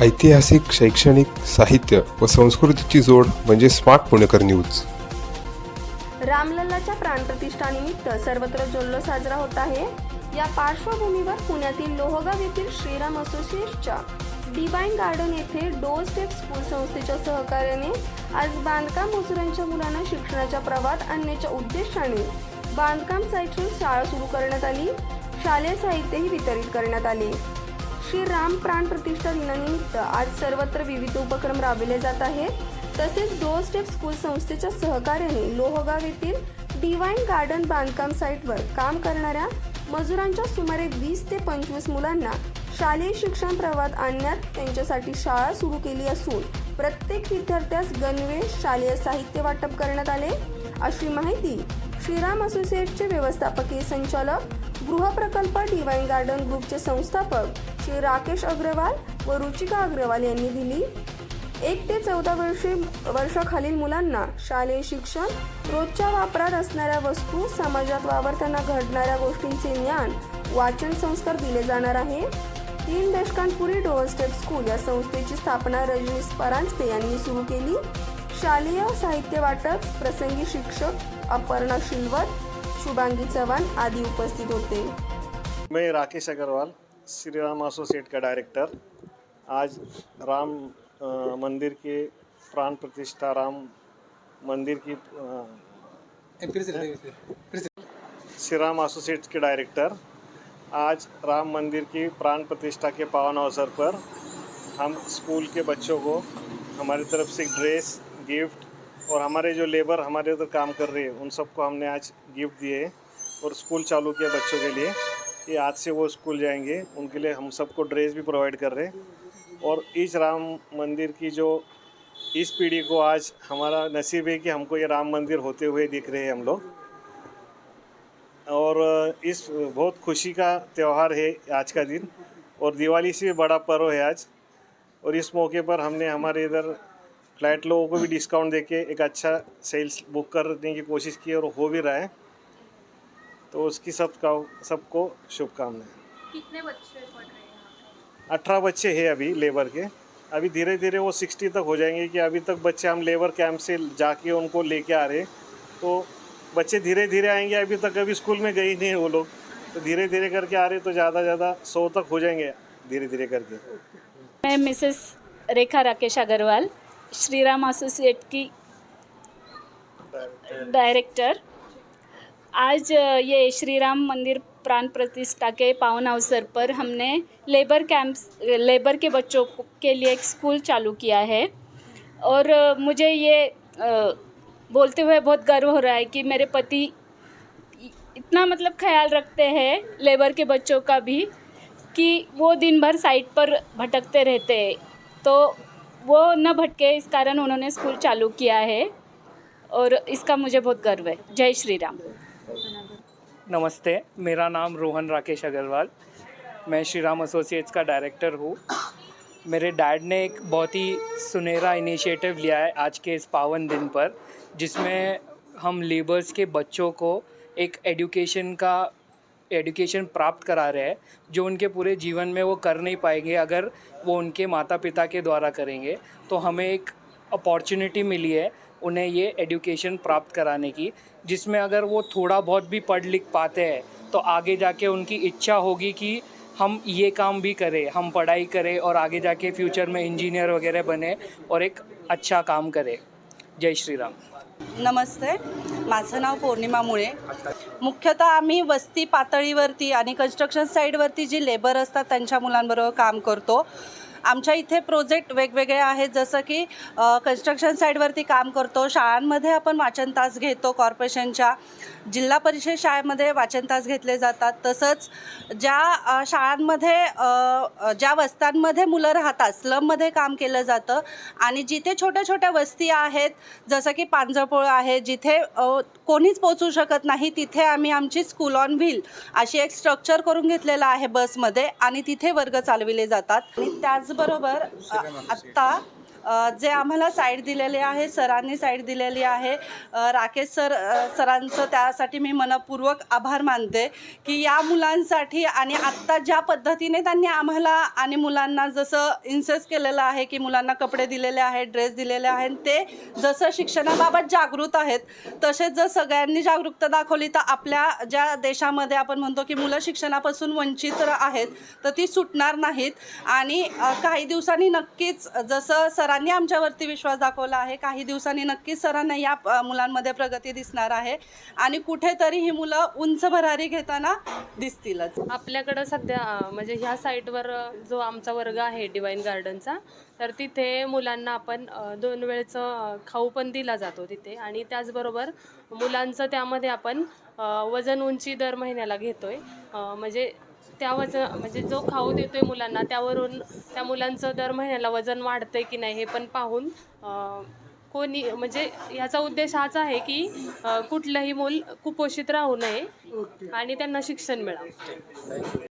ऐतिहासिक शैक्षणिक साहित्य व संस्कृतीची जोड म्हणजे स्मार्ट पुणेकर न्यूज. रामलल्लाच्या प्राणप्रतिष्ठानिमित्त सर्वत्र जल्लोष साजरा होत आहे. या पार्श्वभूमीवर पुण्यातील लोहगाव येथील श्रीराम असोसिएशनच्या डिवाईन गार्डन येथे डोर स्टेप स्कूल संस्थेच्या सहकार्याने आज बांधकाम मजुरांच्या मुलांना शिक्षणाच्या प्रवाहात आणण्याच्या उद्देशाने बांधकाम साईटवर शाळा सुरू करण्यात आली. शालेय साहित्यही वितरित करण्यात आले. श्री राम प्राण प्रतिष्ठा दिनानिमित्त आज सर्वत्र विविध उपक्रम राबविले जात आहेत. तसेच डोर स्टेप स्कूल संस्थेच्या सहकार्याने लोहगाव येथील डिवाईन गार्डन बांधकाम साईटवर काम करणाऱ्या मजुरांच्या सुमारे वीस ते पंचवीस मुलांना शालेय शिक्षण प्रवाहात आणण्यात त्यांच्यासाठी शाळा सुरू केली असून प्रत्येक विद्यार्थ्यास गणवेश शालेय साहित्य वाटप करण्यात आले. अशी माहिती श्रीराम असोसिएटचे व्यवस्थापकीय संचालक गृहप्रकल्प डिवाईन गार्डन ग्रुपचे संस्थापक श्री राकेश अग्रवाल व रुचिका अग्रवाल यांनी दिली. एक ते चौदा वर्षे वर्षाखालील मुलांना शालेय शिक्षण रोजच्या वापरात असणाऱ्या वस्तू समाजात वावरताना घडणाऱ्या गोष्टींचे ज्ञान वाचन संस्कार दिले जाणार आहे. तीन दशकांपूर्वी डोअर स्टेप स्कूल या संस्थेची स्थापना रजनीश परांजपे यांनी सुरू केली. शालेय साहित्य वाटप प्रसंगी शिक्षक अपर्णा शिलवत शुभांगी चव्हाण आदी उपस्थित होते. मी राकेश अग्रवाल श्री राम एसोसिएट का डायरेक्टर आज राम अ, मंदिर के प्राण प्रतिष्ठा राम मंदिर की श्री राम एसोसिएट के डायरेक्टर आज राम मंदिर की प्राण प्रतिष्ठा के पावन अवसर पर हम स्कूल के बच्चों को हमारी तरफ़ से ड्रेस गिफ्ट और हमारे जो लेबर हमारे उधर काम कर रहे हैं उन सबको हमने आज गिफ्ट दिए और स्कूल चालू किया बच्चों के लिए। कि आज से वो स्कूल जाएँगे, उनके लिए हम सबको ड्रेस भी प्रोवाइड कर रहे हैं। और इस राम मंदिर की जो, इस पीढ़ी को आज हमारा नसीब है कि हमको ये राम मंदिर होते हुए दिख रहे हैं हम लोग। और इस बहुत खुशी का त्यौहार है आज का दिन, और दिवाली से भी बड़ा पर्व है आज। और इस मौके पर हमने हमारे इधर फ्लैट लोगों को भी डिस्काउंट देके एक अच्छा सेल्स बुक करने की कोशिश की, और हो भी रहा है। तो उसकी सब का सबको शुभकामनाएँ। कितने बच्चे पढ़ रहे हैं अठारह बच्चे हैं अभी लेबर के। अभी धीरे धीरे वो सिक्सटी तक हो जाएँगे कि अभी तक बच्चे हम लेबर कैंप से जाके उनको लेके आ रहे हैं। तो बच्चे धीरे धीरे आएँगे अभी तक अभी स्कूल में गए नहीं है वो लोग। तो धीरे धीरे करके आ रहे तो ज़्यादा ज़्यादा सौ तक हो जाएँगे धीरे धीरे करके। मैं मिसेस रेखा राकेश अग्रवाल श्री राम एसोसिएट की डायरेक्टर। आज ये श्री राम मंदिर प्राण प्रतिष्ठा के पावन अवसर पर हमने लेबर कैंप्स लेबर के बच्चों के लिए एक स्कूल चालू किया है। और मुझे ये बोलते हुए बहुत गर्व हो रहा है कि मेरे पति इतना मतलब ख्याल रखते हैं लेबर के बच्चों का भी कि वो दिन भर साइट पर भटकते रहते हैं। तो वो न भटके इस कारण उन्होंने स्कूल चालू किया है। और इसका मुझे बहुत गर्व है। जय श्री राम नमस्ते, मेरा नाम रोहन राकेश अग्रवाल। मैं श्री राम एसोसिएट्स का डायरेक्टर हूँ। मेरे डैड ने एक बहुत ही सुनहरा इनिशिएटिव लिया है आज के इस पावन दिन पर, जिसमें हम लेबर्स के बच्चों को एक एडुकेशन का एडुकेशन प्राप्त करा रहे हैं, जो उनके पूरे जीवन में वो कर नहीं पाएँगे अगर वो उनके माता पिता के द्वारा करेंगे। तो हमें एक अपॉर्चुनिटी मिली है उन्हें ये एडुकेशन प्राप्त कराने की जिसमें अगर वो थोड़ा बहुत भी पढ़ लिख पाते हैं तो आगे जाके उनकी इच्छा होगी कि हम ये काम भी करें हम पढ़ाई करें और आगे जाके फ्यूचर में इंजीनियर वगैरह बने और एक अच्छा काम करें। जय श्री राम। नमस्ते माझं नाव पौर्णिमा मुळे. मुख्यतः आम्ही वस्ती पातळीवरती आणि कन्स्ट्रक्शन साईडवरती जी लेबर असतात त्यांच्या मुलांबरोबर काम करतो. आमच्या इथे प्रोजेक्ट वेगवेगळे आहेत जसं की कन्स्ट्रक्शन साईडवरती काम करतो. शाळांमध्ये आपण वाचन तास घेतो कॉर्पोरेशनच्या जिल्हा परिषद शाळेमध्ये वाचन तास घेतले जातात. तसंच ज्या शाळांमध्ये ज्या वस्त्यांमध्ये मुलं राहतात स्लममध्ये काम केलं जातं. आणि जिथे छोट्या छोट्या वस्ती आहेत जसं की पांजरपोळ आहे जिथे कोणीच पोचू शकत नाही तिथे आम्ही आमची स्कूल ऑन व्हील अशी एक स्ट्रक्चर करून घेतलेलं आहे बसमध्ये आणि तिथे वर्ग चालविले जातात. आणि त्याचबरोबर अ, आत्ता जे आम्हाला साईड दिलेले आहे सरांनी साईड दिलेली आहे. राकेश सर सरांचं त्यासाठी मी मनपूर्वक आभार मानते की या मुलांसाठी आणि आत्ता ज्या पद्धतीने त्यांनी आम्हाला आणि मुलांना जसं इन्सेस केलेलं आहे की मुलांना कपडे दिलेले आहेत ड्रेस दिलेले आहेत ते जसं शिक्षणाबाबत जागृत आहेत तसेच जर सगळ्यांनी जागरूकता दाखवली तर आपल्या ज्या देशामध्ये आपण म्हणतो की मुलं शिक्षणापासून वंचित आहेत तर ती सुटणार नाहीत. आणि काही दिवसांनी नक्कीच जसं सरांनी आमच्यावरती विश्वास दाखवला आहे. काही दिवसांनी नक्कीच सरांना या मुलांमध्ये प्रगती दिसणार आहे. आणि कुठेतरी ही मुलं उंच भरारी घेताना दिसतीलच. आपल्याकडं सध्या म्हणजे ह्या साईटवर जो आमचा वर्ग आहे डिवाईन गार्डनचा तर तिथे मुलांना आपण दोन वेळचं खाऊ पण दिला जातो तिथे. आणि त्याचबरोबर मुलांचं त्यामध्ये आपण वजन उंची दर महिन्याला घेतोय. म्हणजे त्या वजन म्हणजे जो खाऊ देतोय मुलांना त्यावरून त्या मुलांचं दर महिन्याला वजन वाढतंय की नाही हे पण पाहून कोणी म्हणजे ह्याचा उद्देश हाच आहे की कुठलंही मूल कुपोषित राहू नये आणि त्यांना शिक्षण मिळावं.